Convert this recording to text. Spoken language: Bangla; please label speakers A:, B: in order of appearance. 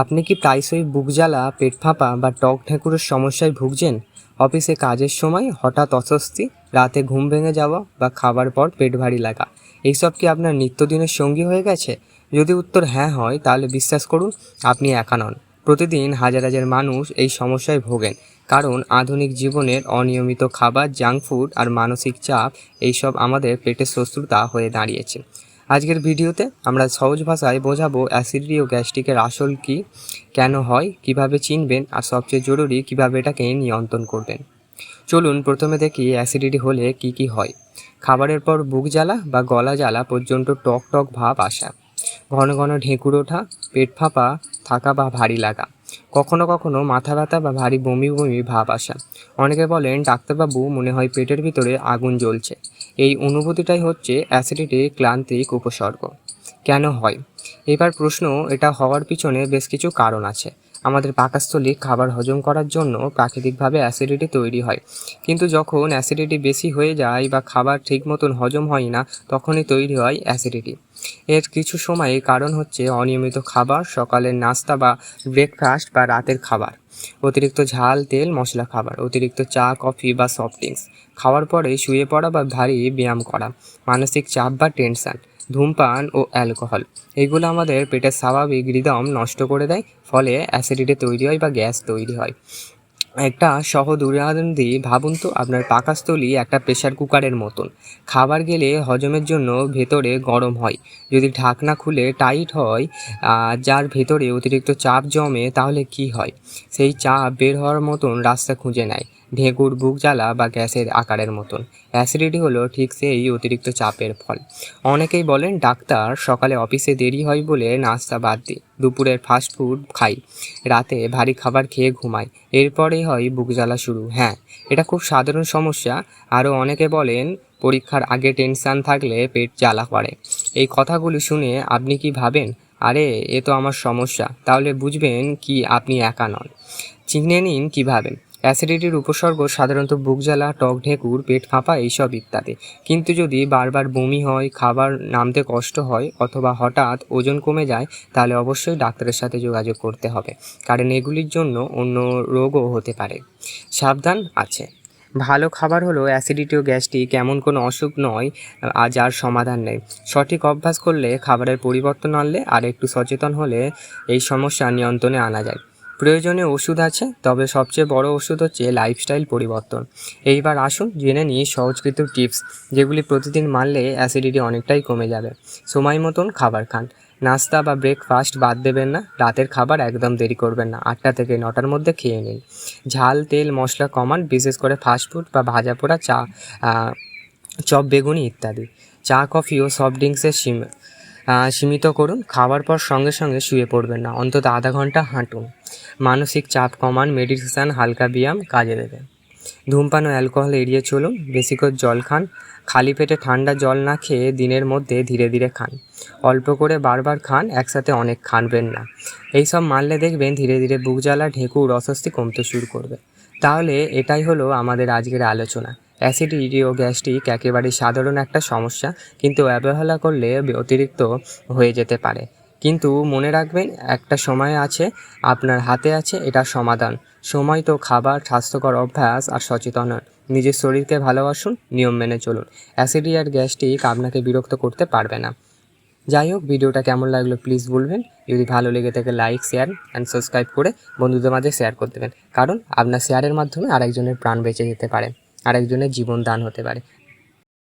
A: আপনি কি প্রায়শই বুক জ্বালা, পেট ফাঁপা বা টক ঠেকুরের সমস্যায় ভুগছেন? অফিসে কাজের সময় হঠাৎ অস্বস্তি, রাতে ঘুম ভেঙে যাওয়া বা খাবার পর পেট ভারী লাগা, এইসব কি আপনার নিত্যদিনের সঙ্গী হয়ে গেছে? যদি উত্তর হ্যাঁ হয়, তাহলে বিশ্বাস করুন, আপনি একা নন। প্রতিদিন হাজার হাজার মানুষ এই সমস্যায় ভোগেন, কারণ আধুনিক জীবনের অনিয়মিত খাবার, জাঙ্ক ফুড আর মানসিক চাপ, এইসব আমাদের পেটের শত্রুতা হয়ে দাঁড়িয়েছে। আজকের ভিডিওতে আমরা সহজ ভাষায় বোঝাবো অ্যাসিডিটি ও গ্যাস্ট্রিকের আসল কী, কেন হয়, কীভাবে চিনবেন, আর সবচেয়ে জরুরি কীভাবে এটাকে নিয়ন্ত্রণ করবেন। চলুন প্রথমে দেখি অ্যাসিডিটি হলে কি কি হয়। খাবারের পর বুক জ্বালা বা গলা জ্বালা পর্যন্ত টক টক ভাব আসা। ঘন ঘন ঢেঁকুর ওঠা, পেট ফাঁপা, থাকা বা ভারী লাগা। কখনো কখনো মাথা ব্যথা বা ভারী বমি বমি ভাব আসা। অনেকে বলেন, ডাক্তারবাবু মনে হয় পেটের ভিতরে আগুন জ্বলছে। এই অনুভূতিটাই হচ্ছে অ্যাসিডিটির ক্লান্তিক উপসর্গ। কেন হয়? এবার প্রশ্ন, এটা হওয়ার পিছনে বেশ কিছু কারণ আছে। আমাদের পাকস্থলী খাবার হজম করার জন্য প্রাকৃতিকভাবে অ্যাসিডিটি তৈরি হয়। কিন্তু যখন অ্যাসিডিটি বেশি হয়ে যায় বা খাবার ঠিক মতন হজম হয় না, তখনই তৈরি হয় অ্যাসিডিটি। এর কিছু সময়ে কারণ হচ্ছে অনিয়মিত খাবার, সকালের নাস্তা বা ব্রেকফাস্ট বা রাতের খাবার, অতিরিক্ত ঝাল, তেল, মশলা খাবার, অতিরিক্ত চা, কফি বা সফট ড্রিঙ্কস। খাওয়ার পরে শুয়ে পড়া বা ভারী ব্যায়াম করা, মানসিক চাপ বা টেনশন ধূমপান ও অ্যালকোহল। এগুলো আমাদের পেটের স্বাভাবিক রিদম নষ্ট করে দেয়, ফলে অ্যাসিডিটি তৈরি হয় বা গ্যাস তৈরি হয়। একটা সহজ উদাহরণ দিই ভাবুন তো, আপনার পাকাস্থলী একটা প্রেশার কুকারের মতন। খাবার গেলে হজমের জন্য ভেতরে গরম হয়। যদি ঢাকনা খুলে টাইট হয় যার ভেতরে অতিরিক্ত চাপ জমে, তাহলে কি হয়? সেই চাপ বের হওয়ার মতন রাস্তা খুঁজে নেয়। ঢেঁকুর বুক জ্বালা বা গ্যাসের আকারের মতন। অ্যাসিডিটি হলো ঠিক সেই অতিরিক্ত চাপের ফল। অনেকেই বলেন, ডাক্তার, সকালে অফিসে দেরি হয় বলে নাস্তা বাদ দিই দুপুরের ফাস্ট ফুড খাই। রাতে ভারী খাবার খেয়ে ঘুমাই। এরপরেই হয় বুক জ্বালা শুরু। হ্যাঁ এটা খুব সাধারণ সমস্যা। আরও অনেকে বলেন, পরীক্ষার আগে টেনশান থাকলে পেট জ্বালা করে। এই কথাগুলি শুনে আপনি কি ভাবেন? আরে, এ তো আমার সমস্যা। তাহলে বুঝবেন কি আপনি একা নন। চিনে নিন কীভাবে অ্যাসিডিটির উপসর্গ সাধারণত বুক জ্বালা, টক ঢেকুর, পেট ফাঁপা এইসব ইত্যাদি। কিন্তু যদি বারবার বমি হয়, খাবার নামতে কষ্ট হয় অথবা হঠাৎ ওজন কমে যায়, তাহলে অবশ্যই ডাক্তারের সাথে যোগাযোগ করতে হবে। কারণ এগুলির জন্য অন্য রোগও হতে পারে। সাবধান আছে। ভালো খাবার হলো অ্যাসিডিটি ও গ্যাস্ট্রিক এমন কোনো অসুখ নয় আজ আর সমাধান নেই। সঠিক অভ্যাস করলে খাবারের পরিবর্তন আনলে আর একটু সচেতন হলে এই সমস্যা নিয়ন্ত্রণে আনা যায়। প্রয়োজনে ওষুধ আছে, তবে সবচেয়ে বড় ওষুধ হচ্ছে লাইফস্টাইল পরিবর্তন। এইবার আসুন, জেনে নিই সহজ কিছু টিপস যেগুলি প্রতিদিন মানলে অ্যাসিডিটি অনেকটাই কমে যাবে। সময় মতন খাবার খান। নাস্তা বা ব্রেকফাস্ট বাদ দেবেন না, রাতের খাবার একদম দেরি করবেন না, আটটা থেকে নটার মধ্যে খেয়ে নিন। ঝাল, তেল, মশলা কমান, বিশেষ করে ফাস্টফুড বা ভাজা পোড়া চা চপ, বেগুনি ইত্যাদি। চা, কফি ও সফট ড্রিঙ্কসের সীম সীমিত করুন, খাওয়ার পর সঙ্গে সঙ্গে শুয়ে পড়বেন না, অন্তত আধা ঘণ্টা হাঁটুন। মানসিক চাপ কমান, মেডিটেশন, হালকা ব্যায়াম কাজে দেবে ধূমপান ও অ্যালকোহল এড়িয়ে চলুন, বেশি করে জল খান, খালি পেটে ঠান্ডা জল না খেয়ে দিনের মধ্যে ধীরে ধীরে খান। অল্প করে বারবার খান, একসাথে অনেক খানবেন না। এইসব মানলে দেখবেন ধীরে ধীরে বুক জ্বালা, ঢেঁকুর, অস্বস্তি কমতে শুরু করবে। তাহলে এটাই হলো আমাদের আজকের আলোচনা। অ্যাসিডিটি ও গ্যাস্ট্রিক একেবারেই সাধারণ একটা সমস্যা, কিন্তু অবহেলা করলে অতিরিক্ত হয়ে যেতে পারে। কিন্তু মনে রাখবেন, একটা সময় আছে, আপনার হাতে আছে, এটা সমাধান। সময় তো খাবার, স্বাস্থ্যকর অভ্যাস আর সচেতন। নিজের শরীরকে ভালোবাসুন, নিয়ম মেনে চলুন। অ্যাসিডি আর গ্যাস্ট্রিক আপনাকে বিরক্ত করতে পারবে না। যাই হোক, ভিডিওটা কেমন লাগল প্লিজ বলবেন। যদি ভালো লেগে থাকে, লাইক, শেয়ার অ্যান্ড সাবস্ক্রাইব করে বন্ধুদের মাঝে শেয়ার করে দেবেন। কারণ আপনার শেয়ারের মাধ্যমে আরেকজনের প্রাণ বেঁচে যেতে পারে। আরেকজনের জীবন দান হতে পারে।